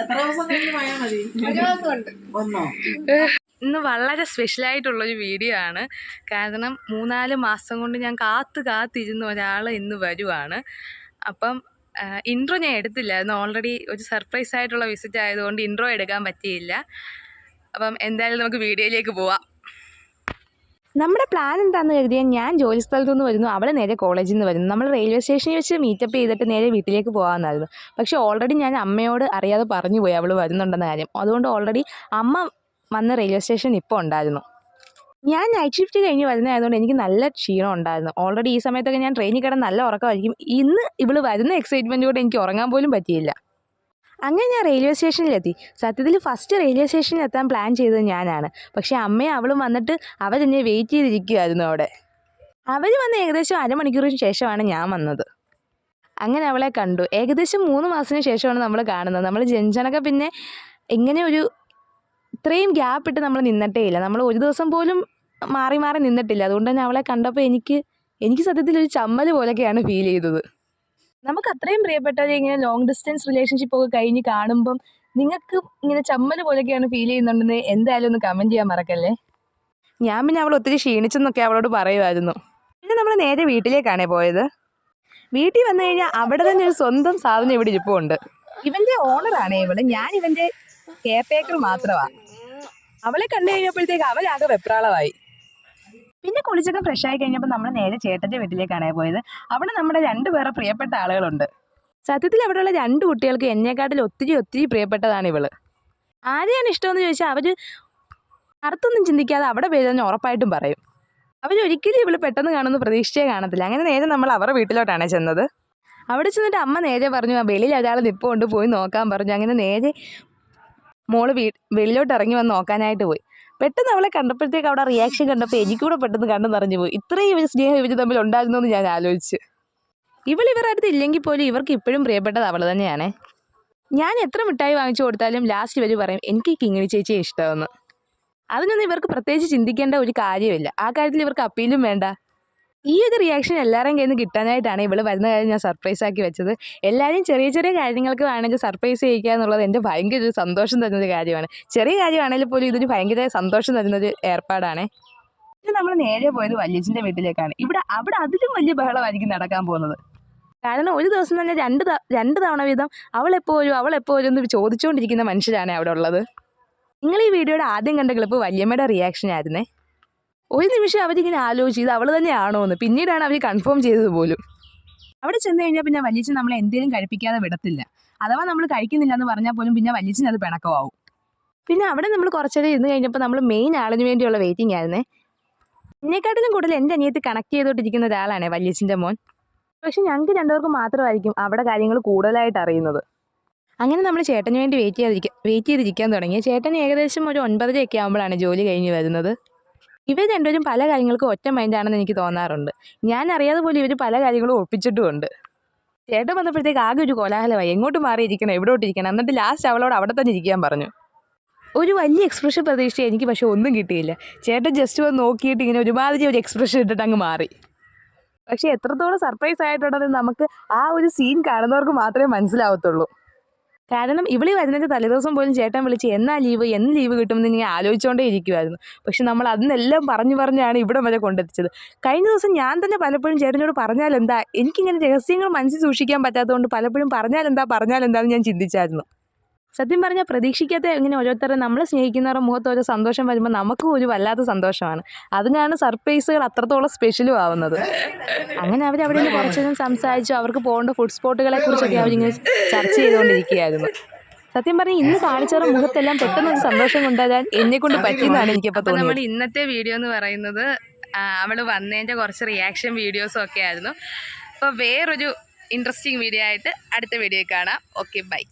എത്ര ദിവസം കഴിഞ്ഞ് പോയാൽ മതി ഒന്നോ? ഇന്ന് വളരെ സ്പെഷ്യലായിട്ടുള്ളൊരു വീഡിയോ ആണ്. കാരണം മൂന്നാൽ മാസം കൊണ്ട് ഞാൻ കാത്തു കാത്തിരുന്ന ഒരാൾ ഇന്ന് വരുവാണ്. അപ്പം ഇൻട്രോ ഞാൻ എടുത്തില്ലായിരുന്നു. ഓൾറെഡി ഒരു സർപ്രൈസ് ആയിട്ടുള്ള വിസിറ്റ് ആയതുകൊണ്ട് ഇൻട്രോ എടുക്കാൻ പറ്റിയില്ല. അപ്പം എന്തായാലും നമുക്ക് വീഡിയോയിലേക്ക് പോവാം. നമ്മുടെ പ്ലാൻ എന്താണെന്ന് കരുതിയാൽ ഞാൻ ജോലി സ്ഥലത്തു നിന്ന് വരുന്നു അവൾ നേരെ കോളേജിൽ നിന്ന് വരുന്നു. നമ്മൾ റെയിൽവേ സ്റ്റേഷനിൽ വെച്ച് മീറ്റപ്പ് ചെയ്തിട്ട് നേരെ വീട്ടിലേക്ക് പോകാമെന്നായിരുന്നു പക്ഷേ ഓൾറെഡി ഞാൻ അമ്മയോട് അറിയാതെ പറഞ്ഞു പോയി അവൾ വരുന്നുണ്ടെന്ന കാര്യം. അതുകൊണ്ട് ഓൾറെഡി അമ്മ വന്ന റെയിൽവേ സ്റ്റേഷൻ ഇപ്പോൾ ഉണ്ടായിരുന്നു. ഞാൻ നൈറ്റ് ഷിഫ്റ്റ് കഴിഞ്ഞ് വരുന്നതായതുകൊണ്ട് എനിക്ക് നല്ല ക്ഷീണം ഉണ്ടായിരുന്നു. ഓൾറെഡി ഈ സമയത്തൊക്കെ ഞാൻ ട്രെയിനിൽ കിടന്ന് നല്ല ഉറക്കമായിരിക്കും. ഇന്ന് ഇവൾ വരുന്ന എക്സൈറ്റ്മെന്റ് എനിക്ക് ഉറങ്ങാൻ പോലും പറ്റിയില്ല. അങ്ങനെ ഞാൻ റെയിൽവേ സ്റ്റേഷനിലെത്തി സത്യത്തിൽ ഫസ്റ്റ് റെയിൽവേ സ്റ്റേഷനിൽ എത്താൻ പ്ലാൻ ചെയ്തത് ഞാനാണ്. പക്ഷേ അമ്മയും അവളും വന്നിട്ട് അവരെന്നെ വെയിറ്റ് ചെയ്തിരിക്കുകയായിരുന്നു അവിടെ. അവർ വന്ന് ഏകദേശം അരമണിക്കൂറിന് ശേഷമാണ് ഞാൻ വന്നത്. അങ്ങനെ അവളെ കണ്ടു. ഏകദേശം മൂന്ന് മാസത്തിന് ശേഷമാണ് നമ്മൾ കാണുന്നത്. നമ്മൾ ജനിച്ചണക്കെ പിന്നെ ഇങ്ങനെ ഒരു ഇത്രയും ഗ്യാപ്പ് ഇട്ട് നമ്മൾ നിന്നിട്ടേ ഇല്ല. നമ്മൾ ഒരു ദിവസം പോലും മാറി മാറി നിന്നിട്ടില്ല. അതുകൊണ്ട് തന്നെ അവളെ കണ്ടപ്പോൾ എനിക്ക് എനിക്ക് സത്യത്തിൽ ഒരു ചമ്മൽ പോലെയൊക്കെയാണ് ഫീൽ ചെയ്തത്. നമുക്ക് അത്രയും പ്രിയപ്പെട്ടവരെ ഇങ്ങനെ ലോങ് ഡിസ്റ്റൻസ് റിലേഷൻഷിപ്പ് ഒക്കെ കഴിഞ്ഞ് കാണുമ്പം നിങ്ങൾക്ക് ഇങ്ങനെ ചമ്മൽ പോലെയൊക്കെയാണ് ഫീൽ ചെയ്യുന്നുണ്ടെന്ന് എന്തായാലും ഒന്ന് കമന്റ് ചെയ്യാൻ മറക്കല്ലേ? ഞാൻ പിന്നെ അവൾ ഒത്തിരി ക്ഷീണിച്ചെന്നൊക്കെ അവളോട് പറയുമായിരുന്നു. പിന്നെ നമ്മൾ നേരെ വീട്ടിലേക്കാണേ പോയത്. വീട്ടിൽ വന്നു കഴിഞ്ഞാൽ അവിടെ തന്നെ ഒരു സ്വന്തം സാധനം ഇവിടെ ഇരിപ്പുണ്ട്. ഇവന്റെ ഓണറാണ് ഇവൾ. ഞാൻ ഇവന്റെ കെയർ ടേക്കർ മാത്രമാണ് അവളെ കണ്ടു കഴിഞ്ഞപ്പോഴത്തേക്ക് അവരാകെ വെപ്രാളമായി. പിന്നെ കുളിച്ചൊക്കെ ഫ്രഷ് ആയി കഴിഞ്ഞപ്പോൾ നമ്മൾ നേരെ ചേട്ടന്റെ വീട്ടിലേക്കാണ് പോയത്. അവിടെ നമ്മുടെ രണ്ടുപേരെ പ്രിയപ്പെട്ട ആളുകളുണ്ട്. സത്യത്തിൽ അവിടെയുള്ള രണ്ട് കുട്ടികൾക്ക് എന്നെക്കാട്ടിൽ ഒത്തിരി ഒത്തിരി പ്രിയപ്പെട്ടതാണ് ഇവൾ. ആരെയാണ് ഇഷ്ടമെന്ന് ചോദിച്ചാൽ അവർ അർത്ഥമൊന്നും ചിന്തിക്കാതെ അവിടെ പേരെന്ന് ഉറപ്പായിട്ടും പറയും. അവരൊരിക്കലും ഇവൾ പെട്ടെന്ന് കാണുന്ന പ്രതീക്ഷിച്ചേ കാണത്തില്ല. അങ്ങനെ നേരെ നമ്മൾ അവരുടെ വീട്ടിലോട്ടാണ് ചെന്നത്. അവിടെ ചെന്നിട്ട് അമ്മ നേരെ പറഞ്ഞു ആ വെളിയിൽ ഒരാൾ നിപ്പുണ്ട് പോയി നോക്കാൻ പറഞ്ഞു. അങ്ങനെ നേരെ മോൾ വീ വെളിയിലോട്ട് ഇറങ്ങി വന്ന് നോക്കാനായിട്ട് പോയി. പെട്ടെന്ന് അവളെ കണ്ടപ്പോഴത്തേക്ക് അവിടെ റിയാക്ഷൻ കണ്ടപ്പോൾ എനിക്കൂടെ പെട്ടെന്ന് കണ്ടു നിറഞ്ഞു പോയി. ഇത്രയും സ്നേഹം ഇവർ തമ്മിൽ ഉണ്ടായിരുന്നു എന്ന് ഞാൻ ആലോചിച്ച്. ഇവൾ ഇവരുടെ അടുത്ത് ഇല്ലെങ്കിൽ പോലും ഇവർക്ക് ഇപ്പോഴും പ്രിയപ്പെട്ടത് അവൾ തന്നെയാണ്. ഞാൻ എത്ര മിഠായി വാങ്ങിച്ചു കൊടുത്താലും ലാസ്റ്റ് ഇവർ പറയും എനിക്ക് കിങ്ങിണി ചേച്ചിയെ ഇഷ്ടമെന്ന്. അതിനൊന്നും ഇവർക്ക് പ്രത്യേകിച്ച് ചിന്തിക്കേണ്ട ഒരു കാര്യമില്ല. ആ കാര്യത്തിൽ ഇവർക്ക് അപ്പീലും വേണ്ട. ഈ ഒരു റിയാക്ഷൻ എല്ലാവരും കയ്യിൽ നിന്ന് കിട്ടാനായിട്ടാണ് ഇവൾ വരുന്ന കാര്യം ഞാൻ സർപ്രൈസ് ആക്കി വെച്ചത്. എല്ലാവരും ചെറിയ ചെറിയ കാര്യങ്ങൾക്ക് വേണമെങ്കിൽ സർപ്രൈസ് ചെയ്യിക്കുക എന്നുള്ളത് എന്റെ ഭയങ്കര ഒരു സന്തോഷം തരുന്നൊരു കാര്യമാണ്. ചെറിയ കാര്യമാണെങ്കിൽ പോലും ഇതൊരു ഭയങ്കര സന്തോഷം തരുന്നൊരു ഏർപ്പാടാണ്. പിന്നെ നമ്മൾ നേരെ പോയത് വല്യച്ഛന്റെ വീട്ടിലേക്കാണ്. ഇവിടെ അവിടെ അതിലും വലിയ ബഹളമായിരിക്കും നടക്കാൻ പോകുന്നത്. കാരണം ഒരു ദിവസം തന്നെ രണ്ട് രണ്ട് തവണ വീതം അവളെപ്പോ വരും അവളെപ്പോ വരും എന്ന് ചോദിച്ചുകൊണ്ടിരിക്കുന്ന മനുഷ്യരാണ് അവിടെ ഉള്ളത്. നിങ്ങൾ ഈ വീഡിയോയുടെ ആദ്യം കണ്ട ക്ലിപ്പ് വല്യമ്മയുടെ റിയാക്ഷൻ ആയിരുന്നേ? ഒരു നിമിഷം അവരിങ്ങനെ ആലോചിച്ച് ഇത് അവൾ തന്നെയാണോ എന്ന് പിന്നീടാണ് അവർ കൺഫേം ചെയ്തത് പോലും. അവിടെ ചെന്ന് കഴിഞ്ഞാൽ പിന്നെ വല്യച്ഛൻ നമ്മളെ എന്തെങ്കിലും കഴിപ്പിക്കാതെ വിടത്തില്ല. അഥവാ നമ്മൾ കഴിക്കുന്നില്ല എന്ന് പറഞ്ഞാൽ പോലും പിന്നെ വല്യച്ഛൻ അത് പിണക്കമാവും. പിന്നെ അവിടെ നമ്മൾ കുറച്ചേരം ഇരുന്ന് കഴിഞ്ഞപ്പോൾ നമ്മൾ മെയിൻ ആളിന് വേണ്ടിയുള്ള വെയിറ്റിംഗ് ആയിരുന്നേ. എന്നെക്കാട്ടിലും കൂടുതൽ എന്റെ അനിയത്ത് കണക്ട് ചെയ്തോണ്ടിരിക്കുന്ന ഒരാളാണ് വല്യച്ഛന്റെ മോൻ. പക്ഷെ ഞങ്ങൾക്ക് രണ്ടുപേർക്കും മാത്രമായിരിക്കും അവിടെ കാര്യങ്ങൾ കൂടുതലായിട്ട് അറിയുന്നത്. അങ്ങനെ നമ്മൾ ചേട്ടന് വേണ്ടി വെയിറ്റ് ചെയ്തിരിക്കാൻ വെയിറ്റ് ചെയ്തിരിക്കാൻ തുടങ്ങി. ചേട്ടൻ ഏകദേശം ഒരു ഒൻപതരയൊക്കെ ആകുമ്പോഴാണ് ജോലി കഴിഞ്ഞ് വരുന്നത്. ഇവർ രണ്ടുപേരും പല കാര്യങ്ങൾക്കും ഒറ്റ മൈൻഡാണെന്ന് എനിക്ക് തോന്നാറുണ്ട്. ഞാൻ അറിയാതെ പോലും ഇവർ പല കാര്യങ്ങളും ഒപ്പിച്ചിട്ടുമുണ്ട്. ചേട്ടൻ വന്നപ്പോഴത്തേക്ക് ആകെ ഒരു കോലാഹലമായി. എങ്ങോട്ട് മാറിയിരിക്കണം? എവിടോട്ട് ഇരിക്കണം? എന്നിട്ട് ലാസ്റ്റ് അവളോട് അവിടെ തന്നെ ഇരിക്കാൻ പറഞ്ഞു. ഒരു വലിയ എക്സ്പ്രഷൻ പ്രതീക്ഷ എനിക്ക് പക്ഷേ ഒന്നും കിട്ടിയില്ല. ചേട്ടൻ ജസ്റ്റ് വന്ന് നോക്കിയിട്ട് ഇങ്ങനെ ഒരുമാതിരി ഒരു എക്സ്പ്രഷൻ ഇട്ടിട്ട് അങ്ങ് മാറി. പക്ഷേ എത്രത്തോളം സർപ്രൈസ് ആയിട്ടുണ്ടെന്ന് നമുക്ക് ആ ഒരു സീൻ കാണുന്നവർക്ക് മാത്രമേ മനസ്സിലാവത്തുള്ളൂ. കാരണം ഇവിളി വരുന്നതിന്റെ തലേദിവസം പോലും ചേട്ടൻ വിളിച്ച് എന്നാ ലീവ് എന്ന് ലീവ് കിട്ടുമെന്ന് ഇങ്ങനെ ആലോചിച്ചുകൊണ്ടേ ഇരിക്കുമായിരുന്നു പക്ഷെ നമ്മൾ അതിനെല്ലാം പറഞ്ഞു പറഞ്ഞാണ് ഇവിടെ വരെ കൊണ്ടെത്തിച്ചത്. കഴിഞ്ഞ ദിവസം ഞാൻ തന്നെ പലപ്പോഴും ചേട്ടനോട് പറഞ്ഞാൽ എന്താ എനിക്കിങ്ങനെ രഹസ്യങ്ങൾ മനസ്സിൽ സൂക്ഷിക്കാൻ പറ്റാത്തതുകൊണ്ട് പലപ്പോഴും പറഞ്ഞാൽ എന്താ പറഞ്ഞാൽ ഞാൻ ചിന്തിച്ചായിരുന്നു. സത്യം പറഞ്ഞാൽ പ്രതീക്ഷിക്കാത്ത ഇങ്ങനെ ഓരോരുത്തരെ നമ്മൾ സ്നേഹിക്കുന്നവരുടെ മുഖത്ത് ഒരു സന്തോഷം വരുമ്പോൾ നമുക്കും ഒരു വല്ലാത്ത സന്തോഷമാണ്. അതിനാണ് സർപ്രൈസുകൾ അത്രത്തോളം സ്പെഷ്യലും ആവുന്നത്. അങ്ങനെ അവർ അവിടെ നിന്ന് കുറച്ചു സംസാരിച്ചു. അവർക്ക് പോകേണ്ട ഫുഡ് സ്പോട്ടുകളെ കുറിച്ചൊക്കെ അവരിങ്ങനെ ചർച്ച ചെയ്തുകൊണ്ടിരിക്കുകയായിരുന്നു. സത്യം പറഞ്ഞാൽ ഇന്ന് കാണിച്ചവരുടെ മുഖത്തെല്ലാം പെട്ടെന്ന് ഒരു സന്തോഷം കൊണ്ടുവരാൻ എന്നെ കൊണ്ട് പറ്റിയെന്നാണ് എനിക്കിപ്പോൾ തോന്നുന്നത് നമ്മുടെ ഇന്നത്തെ വീഡിയോ എന്ന് പറയുന്നത് അവൾ വന്നതിന്റെ കുറച്ച് റിയാക്ഷൻ വീഡിയോസും ഒക്കെ ആയിരുന്നു. അപ്പോൾ വേറൊരു ഇൻട്രസ്റ്റിംഗ് വീഡിയോ ആയിട്ട് അടുത്ത വീഡിയോ കാണാം. Okay bye